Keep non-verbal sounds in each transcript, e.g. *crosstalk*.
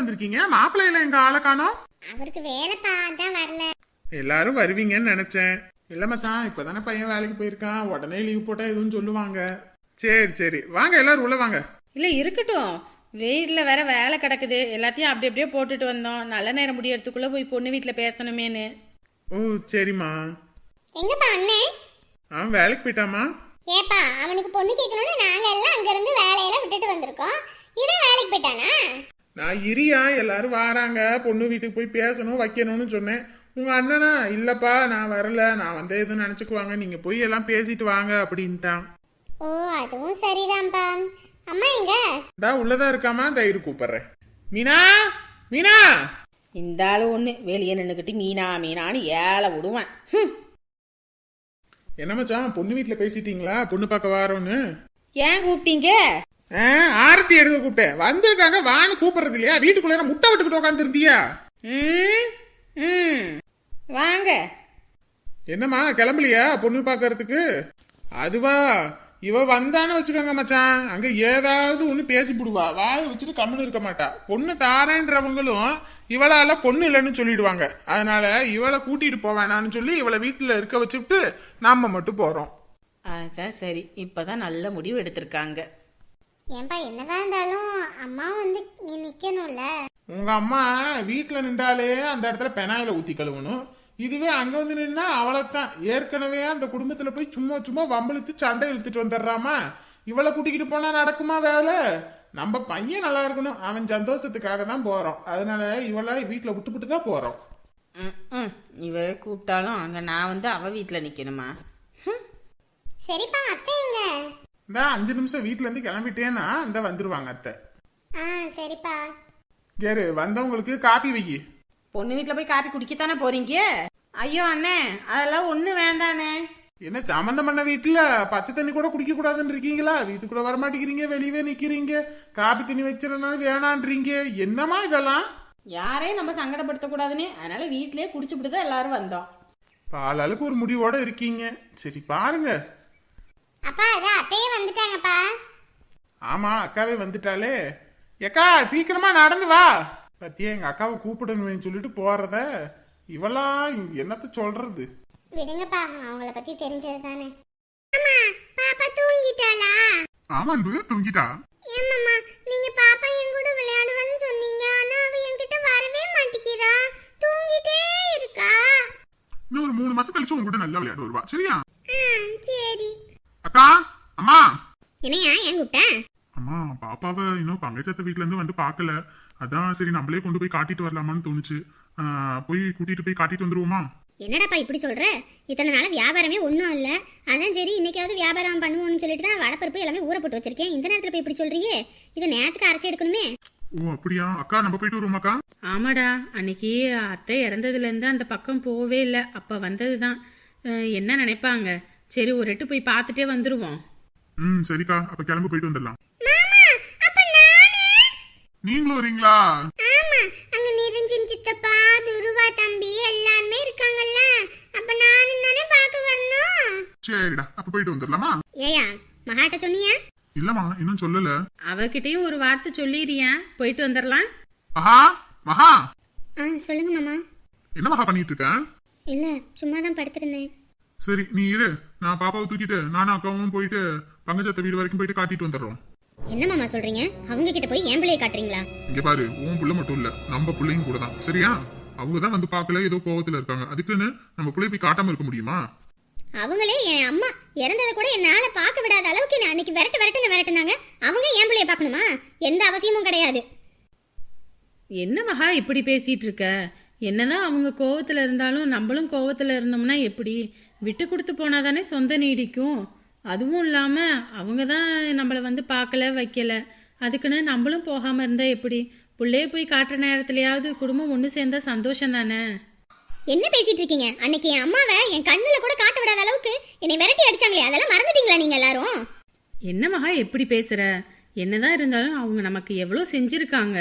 வந்திருக்கீங்க? மாப்பிள்ளையில எங்க ஆளை காணோம்? அவருக்கு வேலைப்பா அதான் வரல. எல்லாரும் வருவீங்கன்னு நினைச்சேன். இல்ல மச்சான் இப்பதானே பையன் வேலைக்கு போயிருக்கான். உடனே லீவ் போட்டா எதுவும் சொல்லுவாங்க. சரி சரி. வாங்க எல்லாரும் உள்ள வாங்க. இல்ல இருக்கட்டும். வீட்டில் வேற வேலை கிடக்குது. எல்லாத்தையும் அப்படி அப்படியே போட்டுட்டு வந்தோம். நல்ல நேரம் முடியறதுக்குள்ள போய் பொண்ணு வீட்டில் பேசணுமேனு ஓ சரிம்மா. எங்கப்பா அண்ணே? அவன் வேலைக்கு போயிட்டாமா ஏப்பா அவனுக்கு பொண்ணு கேட்கணும்னு நாங்க எல்லாம் அங்க இருந்து வேலையெல்லாம் விட்டுட்டு வந்திருக்கோம். இவன் வேலைக்கு போயிட்டானா? நான் இரியா எல்லாரும் வாராங்க. பொண்ணு வீட்டுக்கு போய் பேசணும் வைக்கணும்னு சொன்னேன். உங்க அண்ணனா? இல்லப்பா நான் வரல. நான் வந்து எதுவும் நினைச்சுக்குவாங்க. நீங்க போய் எல்லாம் பேசிட்டு வாங்க அப்படின்ட்டான். ஓ அதுவும் சரிதான்ப்பா அம்மா எங்க? இந்தா உள்ளதா இருக்காமா? தயிர் கூப்பிடுறேன். மீனா? மீனா? இந்த ஆளு ஒன்று வெளியே நின்றுக்கிட்டு மீனா மீனான்னு ஏழை விடுவான். என்ன மச்சான் பொண்ணு வீட்டுல பேசிட்டீங்களா? பொண்ணு பார்க்க வாரோன்னு. ஏன் கூப்பிட்டீங்க? ஆரத்தி எடுக்க கூப்பிட்டேன் வந்திருக்காங்க வான்னு கூப்பிடுறது இல்லையா? வீட்டுக்குள்ள முட்டை விட்டுக்கிட்டு உட்காந்து இருந்தியா ம் ம். வாங்க. என்னம்மா கிளம்பலையா பொண்ணு பார்க்கறதுக்கு? அதுவா இவ வந்தான்னு வச்சுக்கோங்க மச்சான். அங்க ஏதாவது ஒண்ணு பேசி புடுவா வாய் வச்சுட்டு கம்முன்னு இருக்க மாட்டா. பொண்ணு தாரேன்றவங்களும் இவளால பொண்ணு இல்லைன்னு சொல்லிடுவாங்க. அதனால இவளை கூட்டிட்டு போவேணான்னு சொல்லி இவளை வீட்டுல இருக்க வச்சுட்டு நாம மட்டும் போறோம். அதான் சரி. இப்பதான் நல்ல முடிவு எடுத்திருக்காங்க. ஏன்பா என்னதான் இருந்தாலும் அம்மா வந்து நீ நிக்கணும்ல. உங்க அம்மா வீட்டுல நின்றாலே அந்த இடத்துல பெனாயில ஊத்தி கழுவணும். இதுவே அங்க வந்து நின்னா அவளைத்தான். ஏற்கனவே அந்த குடும்பத்துல போய் சும்மா சும்மா வம்பிழுத்து சண்டை இழுத்துட்டு வந்துடுறாமா? இவளை கூட்டிக்கிட்டு போனா நடக்குமா வேலை? நம்ம பையன் நல்லா இருக்கணும். அவன் சந்தோஷத்துக்காக தான் போறோம். அதனால இவளை வீட்டுல விட்டுவிட்டு தான் போறோம். ம் ம். இவரை கூப்பிட்டாலும் அங்கே நான் வந்து அவ வீட்டில் நிற்கணுமா சரிப்பா அத்தை எங்க இந்த அஞ்சு நிமிஷம் வீட்டுல இருந்து கிளம்பிட்டேன்னா இந்த வந்துருவாங்க அத்தை. ஆ சரிப்பா. கேரு வந்தவங்களுக்கு காப்பி வைக்கி பொண்ணு வீட்டில் போய் காப்பி குடிக்கத்தானே போறீங்க? ஐயோ அண்ணே அதெல்லாம் ஒன்றும் வேண்டாண்ணே. என்ன சம்மந்தம் பண்ண வீட்டுல பச்சை தண்ணி கூட குடிக்க கூடாதுன்னு இருக்கீங்களா? வீட்டுக்குள்ள வர மாட்டேங்கிறீங்க வெளியவே நிக்கிறீங்க. காப்பி தண்ணி வச்சிடனால வேணான்றீங்க. என்னமா இதெல்லாம்? யாரையும் நம்ம சங்கடப்படுத்தக்கூடாதுன்னு. அதனால வீட்டிலேயே குடிச்சுப்பிட்டு தான் எல்லாரும் வந்தோம். பாலாளுக்கு ஒரு முடிவோட இருக்கீங்க. சரி பாருங்க. அப்பா அதான் அத்தையே வந்துட்டாங்கப்பா. ஆமா அக்காவே வந்துட்டாலே ஏக்கா சீக்கிரமா நடந்து வா. பத்தியா எங்க அக்காவை கூப்பிடணும்னு சொல்லிட்டு போறத இவெல்லாம் என்னத்த சொல்றது? விடுங்கப்பா அவங்கள பத்தி தெரிஞ்சது தானே அம்மா பாப்பா தூங்கிட்டாளா? ஆமா தூங்கிட்டா. ஏமாம்மா நீங்க பாப்பா என் கூட விளையாடுவேன்னு சொன்னீங்க ஆனா அவ என்கிட்ட வரவே மாட்டேங்கிறா. தூங்கிட்டே இருக்கா. இன்னும் ஒரு மூணு மாசம் கழிச்சு உங்ககிட்ட நல்லா விளையாட வருவா சரியா? ஆ சரி. அக்கா அம்மா. என்னையா ஏன் கூப்பிட்ட? அம்மா பாப்பாவை இன்னும் பங்கஜத்த வீட்ல இருந்து வந்து பார்க்கல அதான் சரி நம்மளே கொண்டு போய் காட்டிட்டு வரலாமான்னு தோணுச்சு. போய் கூட்டிட்டு போய் காட்டிட்டு வந்துருவோமா? என்னடாப்பா இப்படி சொல்ற? இத்தனை நாள் வியாபாரமே ஒன்றும் இல்லை. அதான் சரி இன்னைக்காவது வியாபாரம் பண்ணுவோம்னு சொல்லிட்டு தான் வடப்பருப்பு எல்லாமே ஊற போட்டு வச்சிருக்கேன். இந்த நேரத்தில் போய் இப்படி சொல்றியே? இது நேரத்துக்கு அரைச்சி எடுக்கணுமே? ஓ அப்படியா? அக்கா நம்ம போயிட்டு வருவோமாக்கா ஆமாடா அன்னைக்கு அத்தை இறந்ததுலேருந்து அந்த பக்கம் போகவே இல்லை. அப்போ வந்தது தான் என்ன நினைப்பாங்க? சரி ஒரு எட்டு போய் பார்த்துட்டே வந்துடுவோம் ம் சரிக்கா. அப்ப கிளம்பு போயிட்டு வந்துடலாம். நீங்களும் வரீங்களா? ஆமா அங்க நிரஞ்சன் சித்தப்பா துருவா தம்பி எல்லாருமே இருக்காங்கல்ல. அப்ப நானும் தானே பார்க்க வரணும்? சரிடா. அப்ப போயிட்டு வந்துடலாமா? ஏயா மகாட்ட சொன்னியா? இல்லம்மா இன்னும் சொல்லல. அவகிட்டயும் ஒரு வார்த்தை சொல்லிடுறியா போயிட்டு வந்துடலாம். மகா மகா. ஆ சொல்லுங்க மாமா. என்ன மகா பண்ணிட்டு இருக்க? இல்ல சும்மா தான் படுத்திருந்தேன். சரி நீ இரு. நான் பாப்பாவை தூக்கிட்டு நானும் அக்காவும் போயிட்டு பங்கஜத்த வீடு வரைக்கும் போயிட்டு காட்டிட்டு வந்துடுறோம். என்ன மாமா சொல்றீங்க? அவங்க கிட்ட போய் என் பிள்ளைய காட்டுறீங்களா? இங்க பாரு உன் புள்ள மட்டும் இல்ல நம்ம பிள்ளையும் கூட தான். சரியா? அவங்க தான் வந்து பார்க்கல ஏதோ கோவத்துல இருக்காங்க. அதுக்குன்னு நம்ம பிள்ளை போய் காட்டாம இருக்க முடியுமா? அவங்களே என் அம்மா இறந்ததை கூட என்னால பார்க்க விடாத அளவுக்கு என்ன அன்னைக்கு விரட்டு விரட்டுன்னு விரட்டுனாங்க. அவங்க என் பிள்ளைய பார்க்கணுமா? எந்த அவசியமும் கிடையாது. என்ன மகா இப்படி பேசிட்டு இருக்க? என்னதான் அவங்க கோவத்துல இருந்தாலும் நம்மளும் கோவத்துல இருந்தோம்னா எப்படி? விட்டு கொடுத்து போனாதானே சொந்த நீடிக்கும். அதுவும் இல்லாம அவங்க தான் நம்மளை வந்து பார்க்கல வைக்கல. அதுக்குன்னு நம்மளும் போகாம இருந்தா எப்படி? புள்ளைய போய் காட்டுற நேரத்துலயாவது குடும்பம் ஒன்று சேர்ந்தா சந்தோஷம் தானே என்ன பேசிட்டு இருக்கீங்க? அன்னைக்கு என் அம்மாவை என் கண்ணுல கூட காட்ட விடாத அளவுக்கு என்னை விரட்டி அடிச்சாங்களே அதெல்லாம் மறந்துட்டீங்களா நீங்க எல்லாரும்? என்ன மகா எப்படி பேசுற? என்னதான் இருந்தாலும் அவங்க நமக்கு எவ்வளோ செஞ்சிருக்காங்க.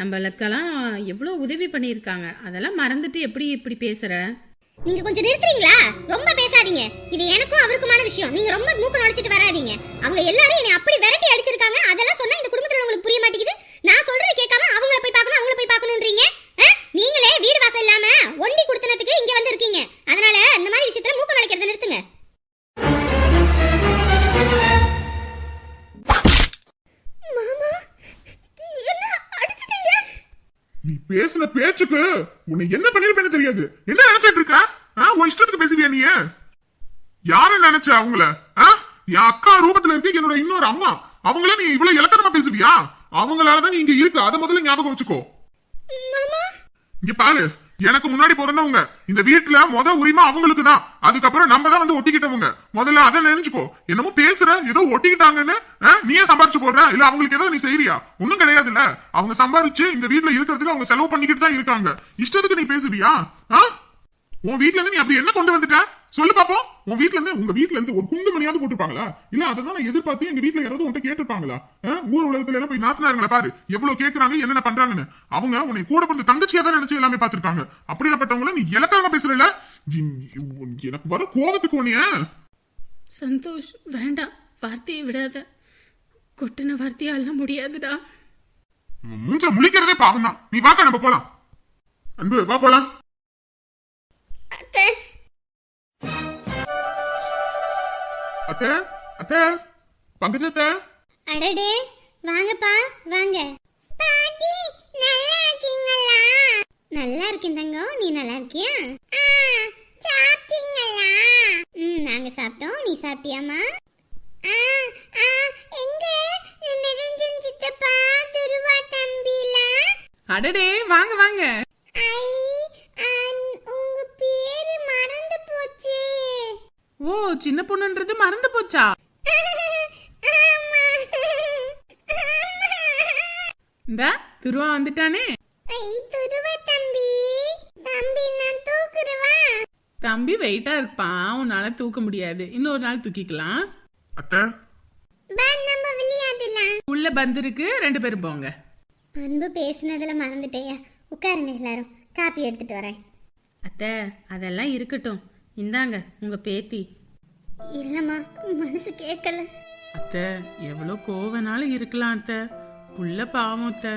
நம்மளுக்கெல்லாம் எவ்வளோ உதவி பண்ணியிருக்காங்க. அதெல்லாம் மறந்துட்டு எப்படி இப்படி பேசுற? நீங்க கொஞ்சம் நிறுத்துறீங்களா? ரொம்ப பேசாதீங்க. இது எனக்கும் அவருக்குமான விஷயம். நீங்க ரொம்ப மூக்க நுழைச்சிட்டு வராதீங்க. அவங்க எல்லாரும் என்னை அப்படி விரட்டி அடிச்சிருக்காங்க நினைச்ச அவங்கள? என் அக்கா ரூபத்துல இருக்கு என்னோட இன்னொரு அம்மா. அவங்கள நீ இவ்வளவு இலக்கணமா பேசுவியா? அவங்களாலதான் நீ இங்க இருக்க. அதை முதல்ல ஞாபகம் வச்சுக்கோ. இங்க பாரு. எனக்கு முன்னாடி பிறந்தவங்க. இந்த வீட்டுல முத உரிமை அவங்களுக்கு தான். அதுக்கப்புறம் நம்ம தான் வந்து ஒட்டிக்கிட்டவங்க. முதல்ல அதை நினைச்சுக்கோ. என்னமோ பேசுற? ஏதோ ஒட்டிக்கிட்டாங்கன்னு? நீயே சம்பாரிச்சு போடுற? இல்ல அவங்களுக்கு ஏதோ நீ செய்யறியா ஒண்ணும் கிடையாதுல்ல. அவங்க சம்பாரிச்சு இந்த வீட்டுல இருக்கிறதுக்கு அவங்க செலவு பண்ணிக்கிட்டு தான் இருக்காங்க. இஷ்டத்துக்கு நீ பேசுவியா? ஆ? உன் வீட்ல இருந்து நீ அப்படி என்ன கொண்டு வந்துட்ட? சொல்லு பாப்போம். உன் வீட்ல இருந்து உங்க வீட்ல இருந்து ஒரு குண்டுமணியாவது போட்டுருப்பாங்களா? இல்ல அதை நான் எதிர்பார்த்து எங்க வீட்ல யாராவது உன்கிட்ட கேட்டிருப்பாங்களா? ஊர் உலகத்துல எல்லாம் போய் நாத்தினாருங்களா பாரு. எவ்வளவு கேக்குறாங்க என்னென்ன பண்றாங்கன்னு. அவங்க உன்னை கூட பிறந்த தங்கச்சியா தான் நினைச்சு எல்லாமே பாத்துருக்காங்க அப்படியாப்பட்டவங்கள நீ இலக்காரமா பேசுறல எனக்கு வர கோபத்துக்கு உனிய சந்தோஷ் வேண்டாம். வார்த்தையை விடாத. கொட்டின வார்த்தையால முடியாதுடா. மூஞ்ச முழிக்கிறதே பாவம் தான் நீ வாக்கா நம்ம போலாம். அன்பு வா போலாம். அத்தை அத்தை பங்கஜத்தை அடடே வாங்கப்பா வாங்க. பாட்டி நல்லா இருக்கீங்களா? நல்லா இருக்கேன் தங்கம் நீ நல்லா இருக்கியா? சாப்பிட்டீங்களா? ம் நாங்க சாப்பிட்டோம். நீ சாப்பிட்டியாமா எங்க? நிரஞ்சன் சித்தப்பா துருவா தம்பிலாம். அடடே வாங்க வாங்க. ஐ ஓ சின்ன பொண்ணுன்றது மறந்து போச்சா. இந்த துருவா வந்துட்டானே. தம்பி. தம்பி நான் தூக்குறவா? தம்பி வெயிட்டா இருப்பான். உன்னால தூக்க முடியாது. இன்னொரு நாள் தூக்கிக்கலாம். உள்ள பந்து இருக்கு ரெண்டு பேரும் போங்க. அன்பு பேசுனதுல மறந்துட்டேயா? உட்காருங்க எல்லாரும். காப்பி எடுத்துட்டு வரேன். அத்தை அதெல்லாம் இருக்கட்டும். இந்தாங்க உங்க பேத்தி. இல்லம்மா மனசு கேட்கல அத்தை எவ்வளோ கோவனாலும் இருக்கலாம் அத்தை. புள்ள பாவம் அத்தை.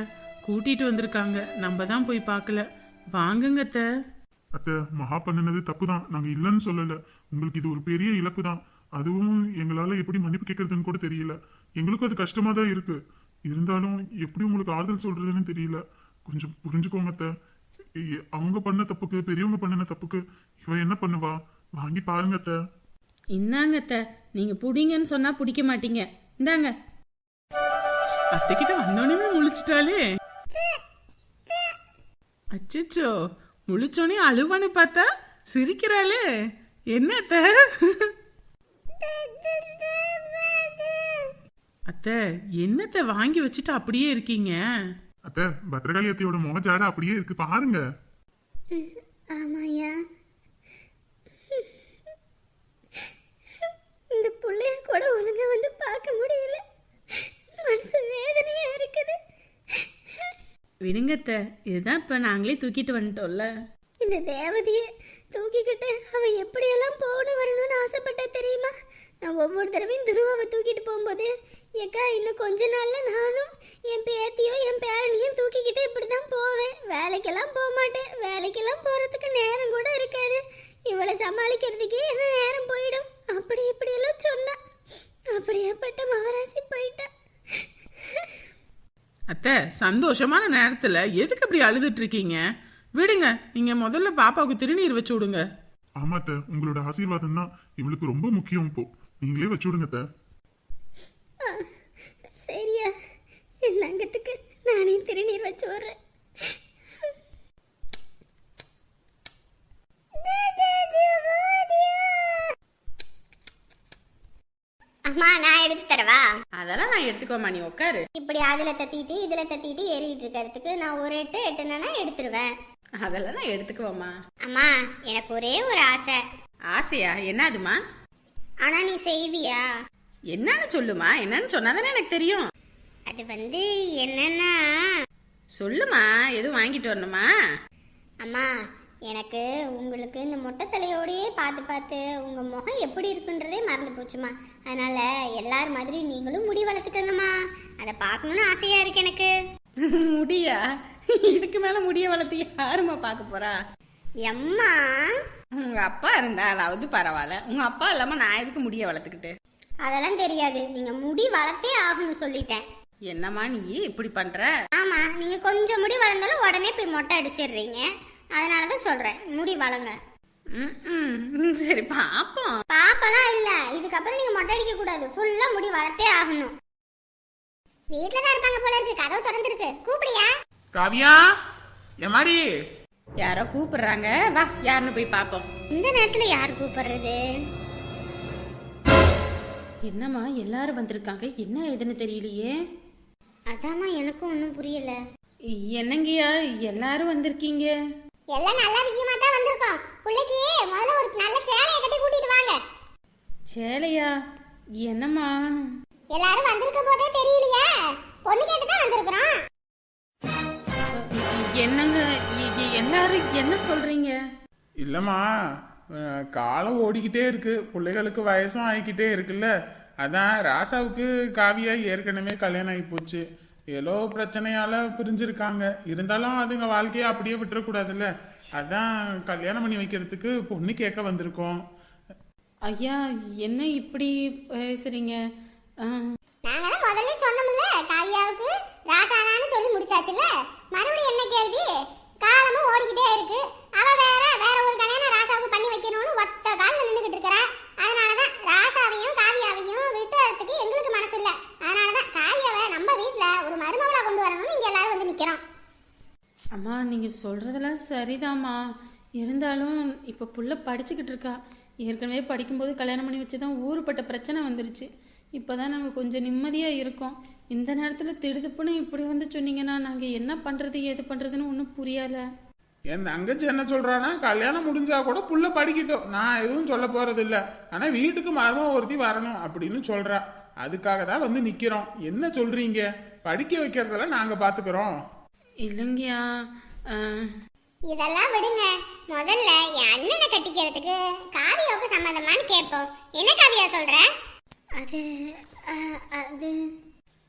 கூட்டிட்டு வந்திருக்காங்க நம்ம தான் போய் பார்க்கல. வாங்குங்க அத்தை. அத்தை மகா பண்ணினது தப்பு தான் நாங்க இல்லைன்னு சொல்லல. உங்களுக்கு இது ஒரு பெரிய இழப்பு தான். அதுவும் எங்களால எப்படி மன்னிப்பு கேட்கறதுன்னு கூட தெரியல. எங்களுக்கும் அது கஷ்டமா தான் இருக்கு. இருந்தாலும் எப்படி உங்களுக்கு ஆறுதல் சொல்றதுன்னு தெரியல. கொஞ்சம் புரிஞ்சுக்கோங்க அத்தை. அவங்க பண்ண தப்புக்கு பெரியவங்க பண்ணின தப்புக்கு இவ என்ன பண்ணுவா? வாங்கி பாருங்க அத்தை. இந்தாங்க அத்தை. நீங்க புடிங்கன்னு சொன்னா பிடிக்க மாட்டீங்க. இந்தாங்க. அத்தை கிட்ட வந்தோடனே முழிச்சிட்டாலே அச்சச்சோ முழிச்சோனே அழுவான்னு பார்த்தா சிரிக்கிறாளே. என்ன அத்தை? அத்தை என்னத்தை வாங்கி வச்சுட்டு அப்படியே இருக்கீங்க. அத்தை பத்ரகாளி அத்தையோட முகஜாட அப்படியே இருக்கு. பாருங்க. ஆமாயா இந்த புள்ளைய கூட ஒழுங்கா வந்து பார்க்க முடியல மனசு வேதனையா இருக்குது விடுங்கத்த. இதுதான் இப்ப நாங்களே தூக்கிட்டு வந்துட்டோம்ல. இந்த தேவதையை தூக்கிக்கிட்டு அவ எப்படியெல்லாம் போகணும் வரணும்னு ஆசைப்பட்டா தெரியுமா? நான் ஒவ்வொரு தடவையும் துருவாவை தூக்கிட்டு போகும்போது ஏக்கா இன்னும் கொஞ்ச நாள்ல நானும் என் பேத்தியோ என் பேரனையும் தூக்கிக்கிட்டு இப்படி தான் போவேன். வேலைக்கெல்லாம் போக மாட்டேன் வேலைக்கெல்லாம் போறதுக்கு நேரம் கூட இருக்காது இவளை சமாளிக்கிறதுக்கே என்ன நேரம் போயிடும் அப்படி இப்படியெல்லாம் சொன்னா அப்படியேப்பட்ட மகராசி போயிட்டா அத்தை சந்தோஷமான நேரத்துல எதுக்கு இப்படி அழுதுட்டு இருக்கீங்க? விடுங்க நீங்க முதல்ல பாப்பாவுக்கு திருநீர் வச்சு விடுங்க. ஆமா அத்தை உங்களோட ஆசீர்வாதம் தான் இவளுக்கு ரொம்ப முக்கியம் இப்போ. நீங்களே வச்சு விடுங்க சரியா. என் தங்கத்துக்கு நானே திருநீர் வச்சு வர்றேன் அம்மா நான் எடுத்து தரவா? அதெல்லாம் நான் எடுத்துக்கோமா நீ உட்காரு இப்படி அதுல தத்திட்டு இதுல தத்திட்டு ஏறிட்டு இருக்கிறதுக்கு நான் ஒரு எட்டு எட்டுனா எடுத்துருவேன். அதெல்லாம் நான் எடுத்துக்குவோமா அம்மா எனக்கு ஒரே ஒரு ஆசை. ஆசையா? என்னதுமா ஆனா நீ செய்வியா? என்னன்னு சொல்லுமா? என்னன்னு சொன்னாதானே எனக்கு தெரியும். அது வந்து என்னன்னா சொல்லுமா எதுவும் வாங்கிட்டு வரணுமா? அம்மா எனக்கு உங்களுக்கு இந்த மொட்டை தலையோடையே பார்த்து பார்த்து உங்கள் முகம் எப்படி இருக்குன்றதே மறந்து போச்சுமா அதனால எல்லார் மாதிரி நீங்களும் முடி வளர்த்துக்கங்கம்மா. அதை பார்க்கணுன்னு ஆசையாக இருக்கு எனக்கு. *laughs* முடியா? இதுக்கு மேல முடிய வளர்த்து யாருமா பார்க்க போறா? எம்மா. உங்க அப்பா இருந்தாலாவது பரவாயில்ல. உங்க அப்பா இல்லாம நான் எதுக்கு முடிய வளர்த்துக்கிட்டு? அதெல்லாம் தெரியாது. நீங்கள் முடி வளர்த்தே ஆகணும்னு சொல்லிட்டேன். என்னம்மா நீ இப்படி பண்ற? ஆமா நீங்க கொஞ்சம் முடி வளர்ந்தாலும் உடனே போய் மொட்டை அடிச்சிடுறீங்க. அதனால தான் சொல்றேன் முடி வளங்க. சரி பாப்போம். பாப்பெல்லாம் இல்ல. இதுக்கப்புறம் நீங்க மொட்டை அடிக்க கூடாது. ஃபுல்லா முடி வளர்த்தே ஆகணும். வீட்ல தான் இருப்பாங்க போல இருக்கு. கதவு திறந்திருக்கு. கூப்பிடியா? காவியா எம்மாடி? யாரோ கூப்பிடுறாங்க. வா யாருன்னு போய் பாப்போம். இந்த நேரத்துல யார் கூப்பிடுறது? என்னம்மா எல்லாரும் வந்திருக்காங்க. என்ன ஏதுன்னு தெரியலையே. அதாம்மா எனக்கும் ஒன்றும் புரியல. என்னங்கய்யா எல்லாரும் வந்திருக்கீங்க. எல்லாம் நல்ல விஷயமா தான் வந்திருக்கோம். பிள்ளைக்கு முதல்ல ஒரு நல்ல சேலையை கட்டி கூட்டிட்டு வாங்க. சேலையா? என்னம்மா? எல்லாரும் வந்திருக்க போதே தெரியலையா. பொண்ணு கேட்டு தான் வந்திருக்கிறோம். என்னங்க எல்லாரும் என்ன சொல்றீங்க? இல்லம்மா காலம் ஓடிக்கிட்டே இருக்கு. பிள்ளைகளுக்கு வயசும் ஆகிக்கிட்டே இருக்குல்ல. அதான் ராசாவுக்கு காவியா ஏற்கனவே கல்யாணம் ஆகி போச்சு. ஏதோ பிரச்சனையால பிரிஞ்சிருக்காங்க. இருந்தாலும் அதுங்க வாழ்க்கையை அப்படியே விட்டுறக்கூடாதுல்ல. அதான் கல்யாணம் பண்ணி வைக்கிறதுக்கு பொண்ணு கேட்க வந்திருக்கோம். ஐயா என்ன இப்படி பேசுறீங்க? நாங்க தான் முதல்ல சொன்னோம்ல காவியாவுக்கு ராசாதான்னு சொல்லி முடிச்சாச்சுல்ல? மறுபடியும் என்ன கேள்வி? காலமும் ஓடிக்கிட்டே இருக்கு. அவ வேற வேற ஒரு கல்யாணம் ராசாவுக்கு பண்ணி வைக்கணும்னு ஒத்த காலில் நின்றுகிட்டு இருக்கிறா. அதனாலதான் ராசாவையும் காவியாவையும் விட்டுறதுக்கு எங்களுக்கு மனசு இல்ல அதனாலதான் காவியாவை நம்ம வீட்டுல ஒரு மருமகளா கொண்டு வரணும்னு இங்க எல்லாரும் வந்து நிக்கிறோம். அம்மா நீங்க சொல்றதெல்லாம் சரிதாம்மா. இருந்தாலும் இப்ப புள்ள படிச்சுக்கிட்டு இருக்கா. ஏற்கனவே படிக்கும்போது கல்யாணம் பண்ணி வச்சுதான் ஊருப்பட்ட பிரச்சனை வந்துருச்சு. இப்பதான் நாங்கள் கொஞ்சம் நிம்மதியா இருக்கோம். இந்த நேரத்துல திடுதுப்புன்னு இப்படி வந்து சொன்னீங்கன்னா நாங்க என்ன பண்றது ஏது பண்றதுன்னு ஒன்றும் புரியலை. என் தங்கச்சி என்ன சொல்றானா கல்யாணம் முடிஞ்சா கூட புள்ள படிக்கட்டும். நான் எதுவும் சொல்ல போறது இல்ல ஆனா வீட்டுக்கு மருமக ஒருத்தி வரணும் அப்படின்னு சொல்றா. அதுக்காக தான் வந்து நிக்கிறோம். என்ன சொல்றீங்க? படிக்க வைக்கிறதெல்லாம் நாங்க பாத்துக்கிறோம். இல்லைங்கய்யா. ஆ, இதெல்லாம் விடுங்க. முதல்ல என் அண்ணனை கட்டிக்கிறதுக்கு காவியாவுக்கு சம்மதமான்னு கேட்போம். என்ன காவியா சொல்ற? அது அது.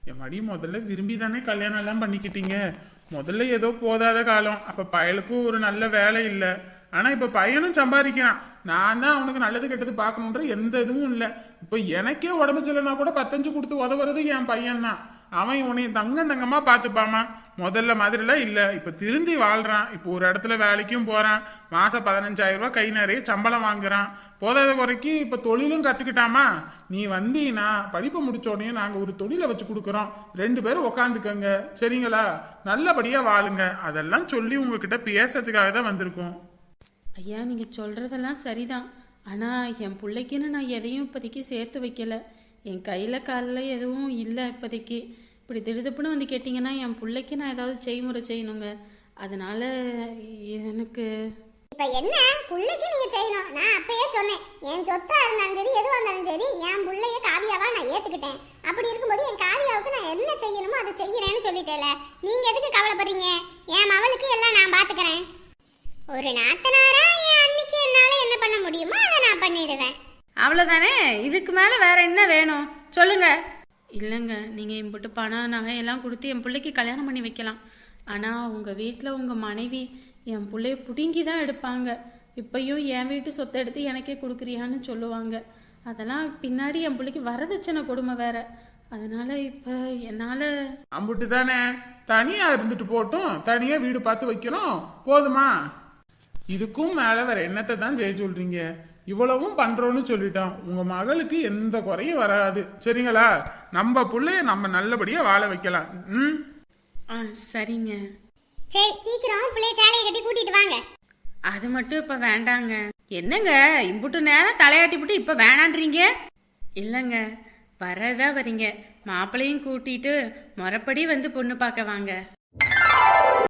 என் மடி முதல்ல விரும்பி தானே கல்யாணம் எல்லாம் பண்ணிக்கிட்டீங்க? முதல்ல ஏதோ போதாத காலம். அப்ப பயலுக்கும் ஒரு நல்ல வேலை இல்லை. ஆனா இப்ப பையனும் சம்பாதிக்கிறான். நான் தான் அவனுக்கு நல்லது கெட்டது பார்க்கணுன்ற எந்த இதுவும் இல்லை. இப்ப எனக்கே உடம்பு சரியில்லைனா கூட பத்தஞ்சு கொடுத்து உதவுறது என் பையன் தான் அவன் உன்னை தங்கம் தங்கமா பார்த்துப்பாமா முதல்ல மாதிரிலாம் இல்லை இப்போ திருந்தி வாழ்கிறான் இப்போ ஒரு இடத்துல வேலைக்கும் போகிறான் மாதம் பதினஞ்சாயிரம் ரூபா கை நிறைய சம்பளம் வாங்குறான். போதாத குறைக்கு இப்போ தொழிலும் கற்றுக்கிட்டாமா நீ வந்தீங்கன்னா படிப்பு முடிச்சோடனே நாங்கள் ஒரு தொழிலை வச்சு கொடுக்குறோம். ரெண்டு பேரும் உக்காந்துக்கங்க. சரிங்களா? நல்லபடியாக வாழுங்க. அதெல்லாம் சொல்லி உங்ககிட்ட பேசுறதுக்காக தான் வந்திருக்கோம். ஐயா நீங்கள் சொல்கிறதெல்லாம் சரிதான். ஆனால் என் பிள்ளைக்குன்னு நான் எதையும் இப்போதைக்கு சேர்த்து வைக்கல. என் கையில் காலில் எதுவும் இல்லை இப்போதைக்கு. இப்படி திடுதுப்புன்னு வந்து கேட்டிங்கன்னா என் பிள்ளைக்கு நான் ஏதாவது செய்முறை செய்யணுங்க. அதனால எனக்கு இப்போ என்ன? பிள்ளைக்கு நீங்கள் செய்யணும். நான் அப்பயே சொன்னேன். என் சொத்தாக இருந்தாலும் சரி எதுவாக இருந்தாலும் சரி என் பிள்ளைய காவியாவாக நான் ஏற்றுக்கிட்டேன் அப்படி இருக்கும்போது என் காவியாவுக்கு நான் என்ன செய்யணுமோ அதை செய்யறேன்னு சொல்லிட்டேல. நீங்கள் எதுக்கு கவலைப்படுறீங்க? என் மவளுக்கு எல்லாம் நான் பார்த்துக்கிறேன் ஒரு நாத்தனாரா என் அன்னைக்கு என்னால் என்ன பண்ண முடியுமோ? அவ்வளோதானே இதுக்கு மேலே வேற என்ன வேணும்? சொல்லுங்க. இல்லைங்க நீங்கள் இம்புட்டு பணம் நகை எல்லாம் கொடுத்து என் பிள்ளைக்கு கல்யாணம் பண்ணி வைக்கலாம். ஆனால் உங்கள் வீட்டில் உங்கள் மனைவி என் பிள்ளைய பிடுங்கி தான் எடுப்பாங்க. இப்பயும் என் வீட்டு சொத்தை எடுத்து எனக்கே கொடுக்குறியான்னு சொல்லுவாங்க. அதெல்லாம் பின்னாடி என் பிள்ளைக்கு வரதட்சணை கொடுமை வேற. அதனால இப்போ என்னால் அம்புட்டு தானே? தனியா இருந்துட்டு போட்டும் தனியா வீடு பார்த்து வைக்கிறோம் போதுமா? இதுக்கும் மேல வேற என்னத்தை தான் செய்ய சொல்றீங்க? இவ்வளவும் பண்றோம்னு சொல்லிட்டோம். உங்க மகளுக்கு எந்த குறையும் வராது. சரிங்களா? நம்ம புள்ளைய நம்ம நல்லபடியா வாழ வைக்கலாம். ம்? ஆ சரிங்க. சரி சீக்கிரம் பிள்ளைய சேலையை கட்டி கூட்டிட்டு வாங்க. அது மட்டும் இப்ப வேண்டாங்க. என்னங்க? இம்புட்டு நேரம் தலையாட்டிப்புட்டு இப்ப வேணான்றீங்க? இல்லைங்க. வரதா வரீங்க. மாப்பிள்ளையும் கூட்டிட்டு முறைப்படி வந்து பொண்ணு பார்க்க வாங்க.